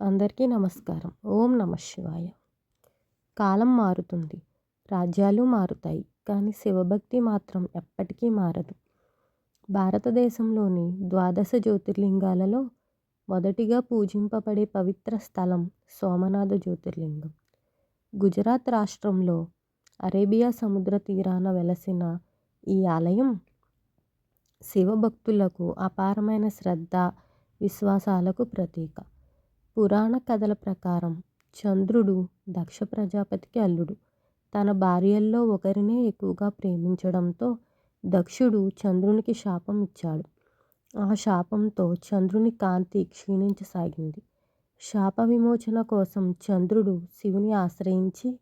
అందరికీ నమస్కారం. ఓం నమ శివాయ. కాలం మారుతుంది. రాజ్యాలు మారుతాయి. కానీ శివభక్తి మాత్రం ఎప్పటికీ మారదు. భారతదేశంలోని ద్వాదశ జ్యోతిర్లింగాలలో మొదటిగా పూజింపబడే పవిత్ర స్థలం సోమనాథ జ్యోతిర్లింగం. గుజరాత్ రాష్ట్రంలో అరేబియా సముద్ర తీరాన వెలసిన ఈ ఆలయం శివభక్తులకు అపారమైన శ్రద్ధ విశ్వాసాలకు ప్రతీక. పురాణ కథల ప్రకారం చంద్రుడు దక్ష ప్రజాపతికి అల్లుడు. తన భార్యల్లో ఒకరినే ఎక్కువగా ప్రేమించడంతో దక్షుడు చంద్రునికి శాపం ఇచ్చాడు. ఆ శాపంతో చంద్రుని కాంతి క్షీణించసాగింది. శాప విమోచన కోసం చంద్రుడు శివుని ఆశ్రయించి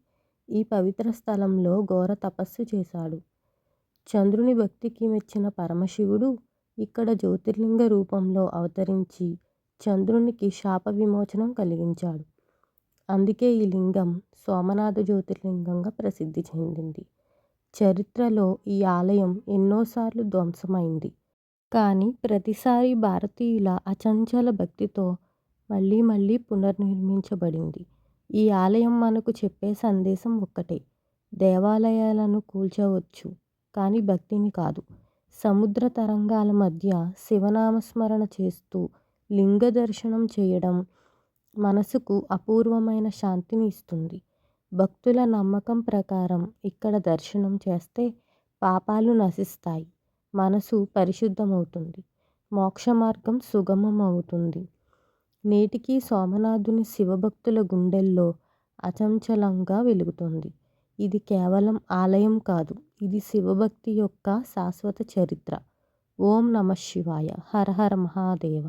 ఈ పవిత్ర స్థలంలో ఘోర తపస్సు చేశాడు. చంద్రుని భక్తికి మెచ్చిన పరమశివుడు ఇక్కడ జ్యోతిర్లింగ రూపంలో అవతరించి చంద్రునికి శాప విమోచనం కలిగించాడు. అందుకే ఈ లింగం సోమనాథ జ్యోతిర్లింగంగా ప్రసిద్ధి చెందింది. చరిత్రలో ఈ ఆలయం ఎన్నోసార్లు ధ్వంసమైంది. కానీ ప్రతిసారి భారతీయుల అచంచల భక్తితో మళ్ళీ మళ్ళీ పునర్నిర్మించబడింది. ఈ ఆలయం మనకు చెప్పే సందేశం ఒక్కటే. దేవాలయాలను కూల్చవచ్చు కానీ భక్తిని కాదు. సముద్ర తరంగాల మధ్య శివనామస్మరణ చేస్తూ లింగ దర్శనం చేయడం మనసుకు అపూర్వమైన శాంతిని ఇస్తుంది భక్తుల నమ్మకం ప్రకారం ఇక్కడ దర్శనం చేస్తే పాపాలు నశిస్తాయి. మనసు పరిశుద్ధమవుతుంది. మోక్ష మార్గం సుగమం అవుతుంది నేటికి సోమనాథుని శివభక్తుల గుండెల్లో అచంచలంగా వెలుగుతుంది. ఇది కేవలం ఆలయం కాదు ఇది శివభక్తి యొక్క శాశ్వత చరిత్ర. ఓం నమ శివాయ. హర హర మహాదేవ.